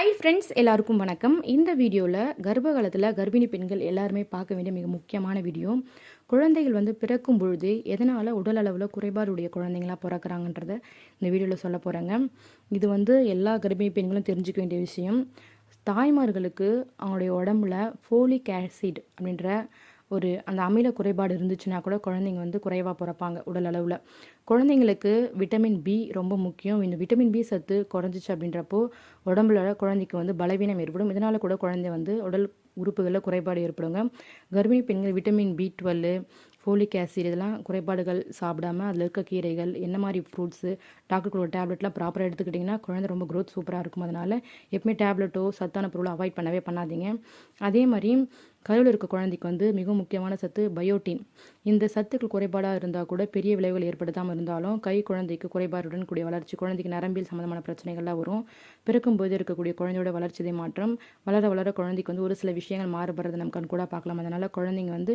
Hi friends எல்லாருக்கும் வணக்கம். இந்த வீடியோவில் கர்ப்ப காலத்தில் கர்ப்பிணி பெண்கள் எல்லாருமே பார்க்க வேண்டிய மிக முக்கியமான வீடியோ. குழந்தைகள் வந்து பிறக்கும் பொழுது எதனால் உடல் அளவில் குறைபாடுடைய குழந்தைங்களாக பிறக்கிறாங்கன்றத இந்த வீடியோவில் சொல்ல போகிறேங்க இது வந்து எல்லா கர்ப்பிணி பெண்களும் தெரிஞ்சுக்க வேண்டிய விஷயம். தாய்மார்களுக்கு அவங்களுடைய உடம்புல ஃபோலிக் ஆசிட் அப்படின்ற ஒரு அந்த அமில குறைபாடு இருந்துச்சுன்னா கூட குழந்தைங்க வந்து குறைவாக பிறப்பாங்க உடல் அளவில். குழந்தைங்களுக்கு விட்டமின் பி ரொம்ப முக்கியம். இந்த விட்டமின் பி சத்து குறைஞ்சிச்சு அப்படின்றப்போ உடம்புல குழந்தைக்கு வந்து பலவீனம் ஏற்படும். இதனால் கூட குழந்தை வந்து உடல் உறுப்புகளில் குறைபாடு ஏற்படுங்க. கர்ப்பிணி பெண்கள் vitamin B twelve folic acid இதெல்லாம் குறைபாடுகள் சாப்பிடாம அதில் இருக்க கீரைகள் என்ன மாதிரி ஃப்ரூட்ஸு டாக்டர் கொடுக்குற டேப்லெட்லாம் ப்ராப்பராக எடுத்துக்கிட்டிங்கன்னா குழந்தை ரொம்ப க்ரோத் சூப்பராக இருக்கும். அதனால் எப்பவுமே டேப்லெட்டோ சத்தான பொருளோ அவாய்ட் பண்ணவே பண்ணாதீங்க. அதே மாதிரி கருவில் இருக்க குழந்தைக்கு வந்து மிகவும் முக்கியமான சத்து பயோட்டின். இந்த சத்துக்கள் குறைபாடாக இருந்தால் கூட பெரிய விளைவுகள் ஏற்படுத்தாமல் இருந்தாலும் கை குழந்தைக்கு குறைபாடுடன் கூடிய வளர்ச்சி குழந்தைக்கு நரம்பியல் சம்மந்தமான பிரச்சனைகள்லாம் வரும். பிறக்கும் போது இருக்கக்கூடிய குழந்தையோட வளர்ச்சிதை மாற்றம். வளர வளர குழந்தைக்கு வந்து ஒரு சில விஷயங்கள் மாறுபடுறது நம்ம கண் கூட பார்க்கலாம். அதனால் குழந்தைங்க வந்து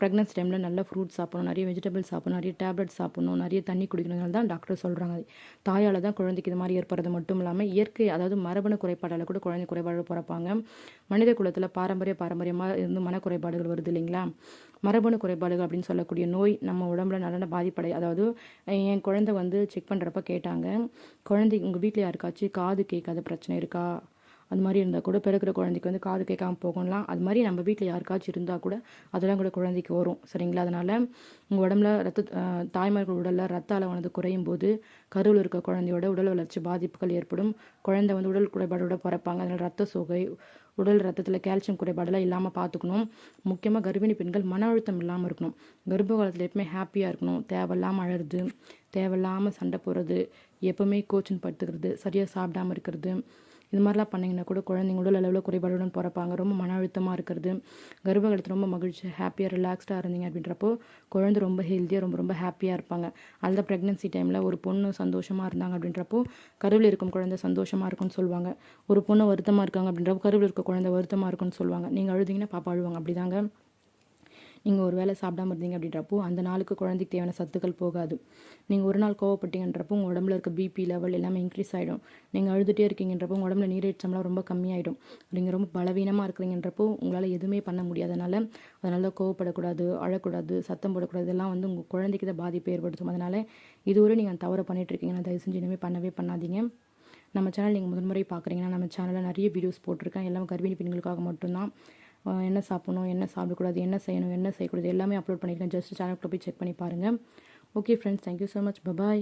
ப்ரெக்னன்ஸ் டைமில் நல்ல ஃப்ரூட்ஸ் சாப்பிடணும் நிறைய வெஜிடபிள்ஸ் சாப்பிடணும் நிறைய டேப்லெட் சாப்பிடணும் நிறைய தண்ணி குடிக்கணும்னால தான் டாக்டர் சொல்கிறாங்க தாயால் தான் குழந்தைக்கு இது மாதிரி ஏற்படுறது மட்டும் இல்லாமல் இயற்கை அதாவது மரபணு குறைபாடால் கூட குழந்தை குறைபாடு பிறப்பாங்க. மனித குலத்தில் பாரம்பரிய பாரம்பரியமாக இருந்து மனக்குறைபாடுகள் வருது இல்லைங்களா? மரபணு குறைபாடுகள் அப்படின்னு சொல்லக்கூடிய நோய் நம்ம உடம்புல நல்ல பாதிப்படை அதாவது என் குழந்தை வந்து செக் பண்ணுறப்ப கேட்டாங்க குழந்தை உங்கள் வீட்டில் யாருக்காச்சும் காது கேட்காத பிரச்சனை இருக்கா? அது மாதிரி இருந்தால் கூட பிறக்கிற குழந்தைக்கு வந்து காது கேட்காம போகலாம். அது மாதிரி நம்ம வீட்டில் யாருக்காச்சும் இருந்தால் கூட அதெல்லாம் கூட குழந்தைக்கு வரும். சரிங்களா? அதனால் உங்கள் உடம்புல ரத்த தாய்மார்கள் உடலில் ரத்த அளவானது குறையும் போது கருவில் இருக்க குழந்தையோட உடல் வளர்ச்சி பாதிப்புகள் ஏற்படும். குழந்தை வந்து உடல் குறைபாடோட பிறப்பாங்க. அதனால் ரத்த சோகை உடல் ரத்தத்தில் கால்சியம் குறைபாடெல்லாம் இல்லாமல் பார்த்துக்கணும் முக்கியமாக கர்ப்பிணி பெண்கள் மன அழுத்தம் இல்லாமல் இருக்கணும். கர்ப்ப காலத்தில் எப்பவுமே ஹாப்பியாக இருக்கணும். தேவையில்லாமல் அழறது தேவையில்லாமல் சண்டை போடுறது எப்பவுமே கோச்சின் படுத்துக்கிறது சரியாக சாப்பிடாமல் இருக்கிறது இது மாதிரிலாம் பண்ணிங்கன்னா கூட குழந்தைங்க உடல் அளவில் குறைபாடுடன் பிறப்பாங்க. ரொம்ப மன அழுத்தமாக இருக்கிறது. கர்ப்ப காலத்தில் ரொம்ப மகிழ்ச்சி ஹாப்பியாக ரிலாக்ஸ்டாக இருந்தீங்க அப்படின்றப்போ குழந்தை ரொம்ப ஹெல்த்தியாக ரொம்ப ரொம்ப ஹாப்பியாக இருப்பாங்க. அந்த ப்ரெக்னன்சி டைமில் ஒரு பொண்ணு சந்தோஷமாக இருந்தாங்க அப்படின்றப்போ கருவில் இருக்கும் குழந்தை சந்தோஷமாக இருக்கும்னு சொல்லுவாங்க. ஒரு பொண்ணு வருத்தமாக இருக்காங்க அப்படின்றப்போ கருவில் இருக்க குழந்தை வருத்தமாக இருக்கும்னு சொல்லுவாங்க. நீங்கள் அழுதிங்கன்னா பாப்பா அழுவாங்க. அப்படிதாங்க? நீங்கள் ஒரு வேளை சாப்பிடாம இருந்தீங்க அப்படின்றப்போ அந்த நாளுக்கு குழந்தைக்கு தேவையான சத்துக்கள் போகாது. நீங்கள் ஒரு நாள் கோவப்பட்டீங்கன்றப்போ உங்கள் உடம்புல இருக்க பிபி லெவல் எல்லாமே இன்க்ரீஸ் ஆகிடும் நீங்கள் அழுதுகிட்டே இருக்கீங்கன்றப்போ உங்கள் உடம்புல நீரேற்றம்லாம் ரொம்ப கம்மியாயிடும். நீங்கள் ரொம்ப பலவீனமாக இருக்கிறீங்கன்றப்போ உங்களால் எதுவுமே பண்ண முடியாதனால அதனால கோவப்படக்கூடாது அழக்கூடாது சத்தம் போடக்கூடாது. இதெல்லாம் வந்து உங்கள் குழந்தைக்கு தான் பாதிப்பு ஏற்படுத்தும். அதனால் இதுவரை நீங்கள் தவறு பண்ணிட்டு இருக்கீங்கன்னா தயவு செஞ்சு இனிமேல் பண்ணவே பண்ணாதீங்க. நம்ம சேனல் நீங்கள் முதன்முறை பார்க்குறீங்கன்னா நம்ம சேனலில் நிறைய வீடியோஸ் போட்டிருக்கேன். எல்லாம் கர்ப்பிணி பெண்களுக்காக மட்டும்தான். என்ன சாப்பிடணும் என்ன சாப்பிடக்கூடாது என்ன செய்யணும் என்ன செய்யக்கூடாது எல்லாமே அப்லோட் பண்ணியிருக்கேன். ஜஸ்ட் சேனலுக்குள்ள போய் செக் பண்ணி பாருங்கள் okay friends thank you so much bye bye